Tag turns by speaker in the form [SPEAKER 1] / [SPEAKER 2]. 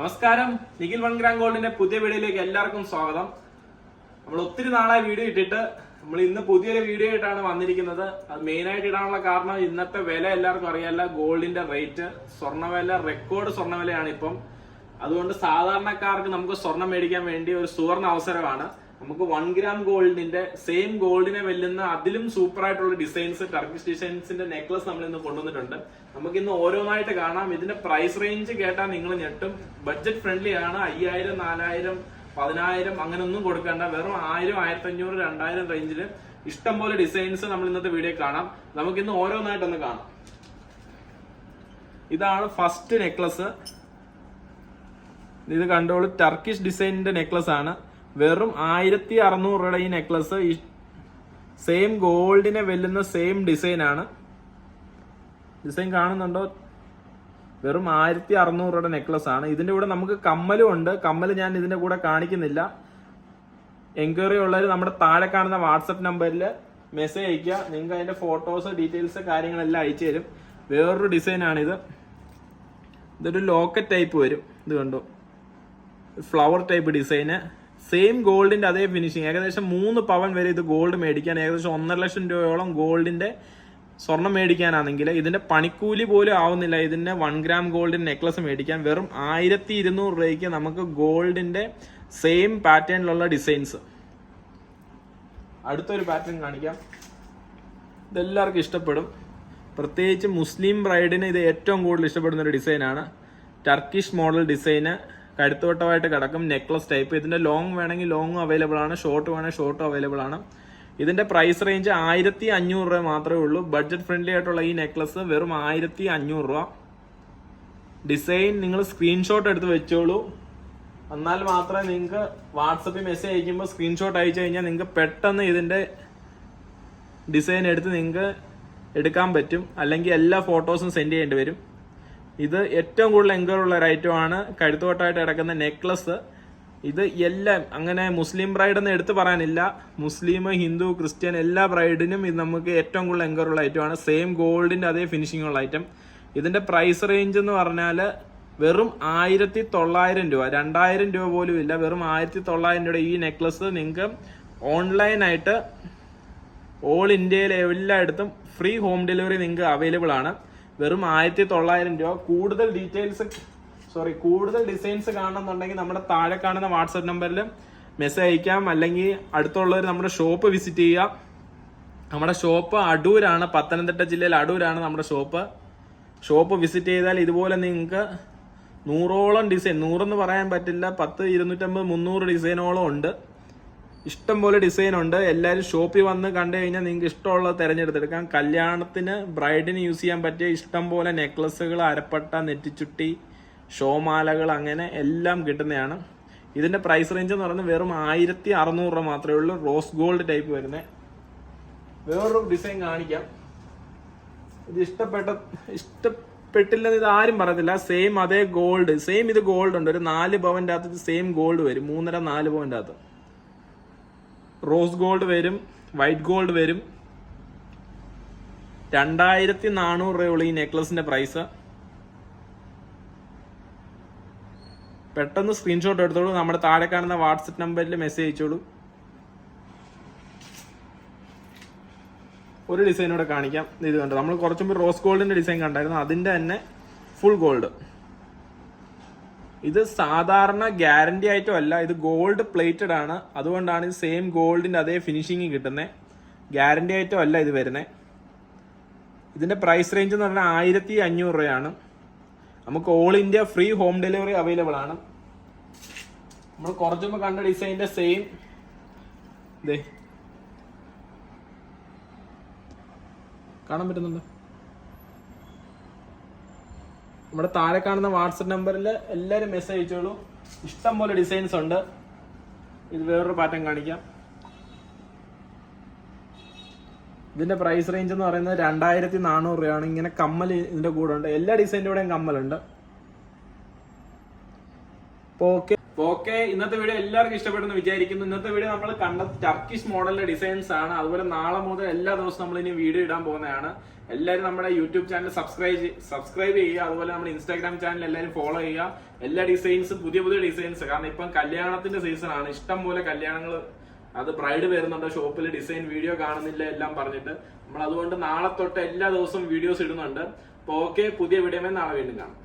[SPEAKER 1] നമസ്കാരം. Nikhil one gram ഗോൾഡിന്റെ പുതിയ വീഡിയോയിലേക്ക് എല്ലാവർക്കും സ്വാഗതം. നമ്മൾ ഒത്തിരി നാളായി വീഡിയോ ഇട്ടിട്ട് നമ്മൾ ഇന്ന് പുതിയൊരു വീഡിയോ ആയിട്ടാണ് വന്നിരിക്കുന്നത്. അത് മെയിൻ ആയിട്ട് ഇടാനുള്ള കാരണം ഇന്നത്തെ വില എല്ലാവർക്കും അറിയാമല്ല ഗോൾഡിന്റെ റേറ്റ് സ്വർണവില റെക്കോർഡ് സ്വർണവിലയാണ് ഇപ്പം. അതുകൊണ്ട് സാധാരണക്കാർക്ക് നമുക്ക് സ്വർണം മേടിക്കാൻ വേണ്ടി ഒരു സുവർണ അവസരമാണ്. നമുക്ക് വൺ ഗ്രാം ഗോൾഡിന്റെ സെയിം ഗോൾഡിനെ വെല്ലുന്ന അതിലും സൂപ്പർ ആയിട്ടുള്ള ഡിസൈൻസ് ടർക്കിഷ് ഡിസൈൻസിന്റെ നെക്ലസ് നമ്മൾ ഇന്ന് കൊണ്ടുവന്നിട്ടുണ്ട്. നമുക്ക് ഇന്ന് ഓരോന്നായിട്ട് കാണാം. ഇതിന്റെ പ്രൈസ് റേഞ്ച് കേട്ടാൽ നിങ്ങൾ ഞെട്ടും. ബഡ്ജറ്റ് ഫ്രണ്ട്ലി ആണ്. അയ്യായിരം നാലായിരം പതിനായിരം അങ്ങനെ ഒന്നും കൊടുക്കേണ്ട. വെറും ആയിരം ആയിരത്തി അഞ്ഞൂറ് രണ്ടായിരം റേഞ്ചിൽ ഇഷ്ടം പോലെ ഡിസൈൻസ് നമ്മൾ ഇന്നത്തെ വീഡിയോ കാണാം. നമുക്ക് ഇന്ന് ഓരോന്നായിട്ടൊന്ന് കാണാം. ഇതാണ് ഫസ്റ്റ് നെക്ലസ് ഇത് കണ്ടോളൂ ടർക്കിഷ് ഡിസൈനിന്റെ നെക്ലസ് ആണ്. വെറും ആയിരത്തി അറുന്നൂറ് രൂപയുടെ ഈ നെക്ലസ് ഈ സെയിം ഗോൾഡിനെ വെല്ലുന്ന സെയിം ഡിസൈൻ ആണ്. ഡിസൈൻ കാണുന്നുണ്ടോ? വെറും ആയിരത്തി അറുന്നൂറ് രൂപയുടെ നെക്ലസ് ആണ്. ഇതിന്റെ കൂടെ നമുക്ക് കമ്മലും ഉണ്ട്. കമ്മൽ ഞാൻ ഇതിന്റെ കൂടെ കാണിക്കുന്നില്ല. എൻക്വയറി ഉള്ളവർ നമ്മുടെ താഴെ കാണുന്ന വാട്സപ്പ് നമ്പറിൽ മെസ്സേജ് അയക്കുക നിങ്ങൾക്ക് അതിന്റെ ഫോട്ടോസ് ഡീറ്റെയിൽസ് കാര്യങ്ങളെല്ലാം അയച്ചു തരും. വേറൊരു ആണിത്. ഇതൊരു ലോക്കറ്റ് ടൈപ്പ് വരും. ഇത് കണ്ടോ? ഫ്ലവർ ടൈപ്പ് ഡിസൈന് സെയിം ഗോൾഡിന്റെ അതേ ഫിനിഷിങ് ഏകദേശം മൂന്ന് പവൻ വരെ ഇത് ഗോൾഡ് മേടിക്കാൻ ഏകദേശം ഒന്നര ലക്ഷം രൂപയോളം ഗോൾഡിന്റെ സ്വർണം മേടിക്കാനാണെങ്കിൽ ഇതിന്റെ പണിക്കൂലി പോലും ആവുന്നില്ല. ഇതിന്റെ വൺ ഗ്രാം ഗോൾഡിന്റെ നെക്ലസ് മേടിക്കാൻ വെറും ആയിരത്തി ഇരുന്നൂറ് രൂപയ്ക്ക് നമുക്ക് ഗോൾഡിന്റെ സെയിം പാറ്റേണിലുള്ള ഡിസൈൻസ് അടുത്തൊരു പാറ്റേൺ കാണിക്കാം. ഇതെല്ലാവർക്കും ഇഷ്ടപ്പെടും. പ്രത്യേകിച്ച് മുസ്ലിം ബ്രൈഡിന് ഇത് ഏറ്റവും കൂടുതൽ ഇഷ്ടപ്പെടുന്ന ഒരു ഡിസൈനാണ് ടർക്കിഷ് മോഡൽ ഡിസൈന് കഴുത്തുവട്ടമായിട്ട് കിടക്കും. Necklace type. ഇതിന്റെ ലോങ് വേണമെങ്കിൽ ലോങ്ങും അവൈലബിൾ ആണ്. ഷോർട്ട് വേണമെങ്കിൽ ഷോർട്ടും അവൈലബിൾ ആണ്. ഇതിന്റെ പ്രൈസ് റേഞ്ച് ആയിരത്തി അഞ്ഞൂറ് രൂപ മാത്രമേ ഉള്ളൂ. ബഡ്ജറ്റ് ഫ്രണ്ട്ലി ആയിട്ടുള്ള ഈ നെക്ലസ് വെറും ആയിരത്തി അഞ്ഞൂറ് രൂപ. ഡിസൈൻ നിങ്ങൾ സ്ക്രീൻഷോട്ട് എടുത്ത് വെച്ചോളൂ. എന്നാൽ മാത്രമേ നിങ്ങൾക്ക് വാട്സപ്പിൽ മെസ്സേജ് അയക്കുമ്പോൾ സ്ക്രീൻഷോട്ട് അയച്ചു കഴിഞ്ഞാൽ നിങ്ങൾക്ക് പെട്ടെന്ന് ഇതിന്റെ ഡിസൈൻ എടുത്ത് നിങ്ങൾക്ക് എടുക്കാൻ പറ്റും. അല്ലെങ്കിൽ എല്ലാ ഫോട്ടോസും സെൻഡ് ചെയ്യേണ്ടി വരും. ഇത് ഏറ്റവും കൂടുതൽ എൻക്വയറി ഉള്ള ഒരു ഐറ്റം ആണ്. കഴുത്തോട്ടായിട്ട് കിടക്കുന്ന നെക്ലസ് ഇത് എല്ലാം അങ്ങനെ മുസ്ലിം ബ്രൈഡ് എന്ന് എടുത്തു പറയാനില്ല. മുസ്ലിം ഹിന്ദു ക്രിസ്ത്യൻ എല്ലാ ബ്രൈഡിനും ഇത് നമുക്ക് ഏറ്റവും കൂടുതൽ എൻക്വയറി ഉള്ള ഐറ്റം ആണ്. സെയിം ഗോൾഡിന്റെ അതേ ഫിനിഷിംഗ് ഉള്ള ഐറ്റം ഇതിന്റെ പ്രൈസ് റേഞ്ച് എന്ന് പറഞ്ഞാൽ വെറും ആയിരത്തി തൊള്ളായിരം രൂപ രണ്ടായിരം രൂപ പോലും ഇല്ല. വെറും ആയിരത്തി തൊള്ളായിരം രൂപയുടെ ഈ നെക്ലസ് നിങ്ങൾക്ക് ഓൺലൈനായിട്ട് ഓൾ ഇന്ത്യയിലെ എല്ലായിടത്തും ഫ്രീ ഹോം ഡെലിവറി നിങ്ങൾക്ക് അവൈലബിൾ ആണ്. വെറും ആയിരത്തി തൊള്ളായിരം രൂപ. കൂടുതൽ ഡീറ്റെയിൽസ് സോറി കൂടുതൽ ഡിസൈൻസ് കാണണമെന്നുണ്ടെങ്കിൽ നമ്മുടെ താഴെ കാണുന്ന വാട്സപ്പ് നമ്പറിൽ മെസ്സേജ് അയക്കാം. അല്ലെങ്കിൽ അടുത്തുള്ളവർ നമ്മുടെ ഷോപ്പ് വിസിറ്റ് ചെയ്യുക. നമ്മുടെ ഷോപ്പ് അടൂരാണ് പത്തനംതിട്ട ജില്ലയിൽ അടൂരാണ് നമ്മുടെ ഷോപ്പ് ഷോപ്പ് വിസിറ്റ് ചെയ്താൽ ഇതുപോലെ നിങ്ങൾക്ക് നൂറോളം ഡിസൈൻ നൂറെന്ന് പറയാൻ പറ്റില്ല പത്ത് ഇരുന്നൂറ്റമ്പത് മുന്നൂറ് ഡിസൈനോളം ഉണ്ട്. ഇഷ്ടം പോലെ ഡിസൈൻ ഉണ്ട് എല്ലാവരും ഷോപ്പിൽ വന്ന് കണ്ടു കഴിഞ്ഞാൽ നിങ്ങൾക്ക് ഇഷ്ടമുള്ളത് തിരഞ്ഞെടുത്തെടുക്കാം. കല്യാണത്തിന് ബ്രൈഡിന് യൂസ് ചെയ്യാൻ പറ്റിയ ഇഷ്ടം പോലെ നെക്ലസുകൾ അരപ്പട്ട നെറ്റിച്ചുട്ടി ഷോമാലകൾ അങ്ങനെ എല്ലാം കിട്ടുന്നതാണ്. ഇതിന്റെ പ്രൈസ് റേഞ്ച് എന്ന് പറയുന്നത് വെറും ആയിരത്തി അറുന്നൂറ് രൂപ മാത്രമേ ഉള്ളൂ. റോസ് ഗോൾഡ് ടൈപ്പ് വരുന്നത് വേറൊരു ഡിസൈൻ കാണിക്കാം. ഇത് ഇഷ്ടപ്പെട്ട ഇഷ്ടപ്പെട്ടില്ലെന്ന് ഇത് ആരും പറയത്തില്ല. സെയിം അതേ ഗോൾഡ് സെയിം ഇത് ഗോൾഡ് ഉണ്ട്. ഒരു നാല് പവന്റെ അകത്ത് സെയിം ഗോൾഡ് വരും. മൂന്നര നാല് പവന്റെ അകത്ത്. റോസ് ഗോൾഡ് വരും വൈറ്റ് ഗോൾഡ് വരും. രണ്ടായിരത്തി നാനൂറ് രൂപയുള്ള ഈ നെക്ലസിന്റെ പ്രൈസ് പെട്ടെന്ന് സ്ക്രീൻഷോട്ട് എടുത്തോളൂ. നമ്മുടെ താഴെ കാണുന്ന വാട്സപ്പ് നമ്പറിൽ മെസ്സേജ് അയച്ചോളൂ. ഒരു ഡിസൈനൂടെ കാണിക്കാം. ഇത് കണ്ടു? നമ്മൾ കുറച്ചും റോസ് ഗോൾഡിന്റെ ഡിസൈൻ കണ്ടായിരുന്നു. അതിന്റെ തന്നെ ഫുൾ ഗോൾഡ് ഇത് സാധാരണ ഗ്യാരണ്ടി ആയിട്ടും അല്ല ഇത് ഗോൾഡ് പ്ലേറ്റഡ് ആണ്. അതുകൊണ്ടാണ് ഇത് സെയിം ഗോൾഡിന്റെ അതേ ഫിനിഷിങ് കിട്ടുന്നത് ഗ്യാരണ്ടി ആയിട്ടും അല്ല ഇത് വരുന്നത് ഇതിന്റെ പ്രൈസ് റേഞ്ച് എന്ന് പറഞ്ഞാൽ ആയിരത്തി അഞ്ഞൂറ് രൂപയാണ്. നമുക്ക് all India free home delivery available ആണ്. നമ്മൾ കുറച്ചു മുമ്പ് കണ്ട ഡിസൈനിന്റെ സെയിം ഇതേ കാണാൻ പറ്റുന്നുണ്ടോ? നമ്മുടെ താഴെ കാണുന്ന വാട്സപ്പ് നമ്പറിൽ എല്ലാവരും മെസ്സേജ് അയച്ചോളൂ. ഇഷ്ടം പോലെ ഡിസൈൻസ് ഉണ്ട്. ഇത് വേറൊരു പാറ്റേൺ കാണിക്കാം. ഇതിന്റെ പ്രൈസ് റേഞ്ച് എന്ന് പറയുന്നത് രണ്ടായിരത്തി നാനൂറ് രൂപയാണ്. ഇങ്ങനെ കമ്മൽ ഇതിന്റെ കൂടെ ഉണ്ട്. എല്ലാ ഡിസൈന്റെ കൂടെയും കമ്മലുണ്ട്. അപ്പോൾ ഓക്കെ ഓക്കെ ഇന്നത്തെ വീഡിയോ എല്ലാവർക്കും ഇഷ്ടപ്പെടുന്നു വിചാരിക്കുന്നു. ഇന്നത്തെ വീഡിയോ നമ്മൾ കണ്ട ടർക്കിഷ് മോഡലിന്റെ ഡിസൈൻസ് ആണ്. അതുപോലെ നാളെ മുതൽ എല്ലാ ദിവസവും നമ്മൾ ഇനി വീഡിയോ ഇടാൻ പോകുന്നതാണ്. എല്ലാവരും നമ്മുടെ യൂട്യൂബ് ചാനൽ സബ്സ്ക്രൈബ് സബ്സ്ക്രൈബ് ചെയ്യുക. അതുപോലെ നമ്മുടെ ഇൻസ്റ്റാഗ്രാം ചാനൽ എല്ലാവരും ഫോളോ ചെയ്യുക. എല്ലാ ഡിസൈൻസ് പുതിയ പുതിയ ഡിസൈൻസ് കാരണം ഇപ്പം കല്യാണത്തിന്റെ സീസൺ ആണ്. ഇഷ്ടം പോലെ കല്യാണങ്ങൾ അത് ബ്രൈഡ് വരുന്നുണ്ട്. ഷോപ്പിൽ ഡിസൈൻ വീഡിയോ കാണുന്നില്ല എല്ലാം പറഞ്ഞിട്ട്. നമ്മൾ അതുകൊണ്ട് നാളെ തൊട്ട് എല്ലാ ദിവസവും വീഡിയോസ് ഇടുന്നുണ്ട്. അപ്പോൾ ഓക്കെ പുതിയ വീഡിയോ നാളെ വീണ്ടും കാണാം.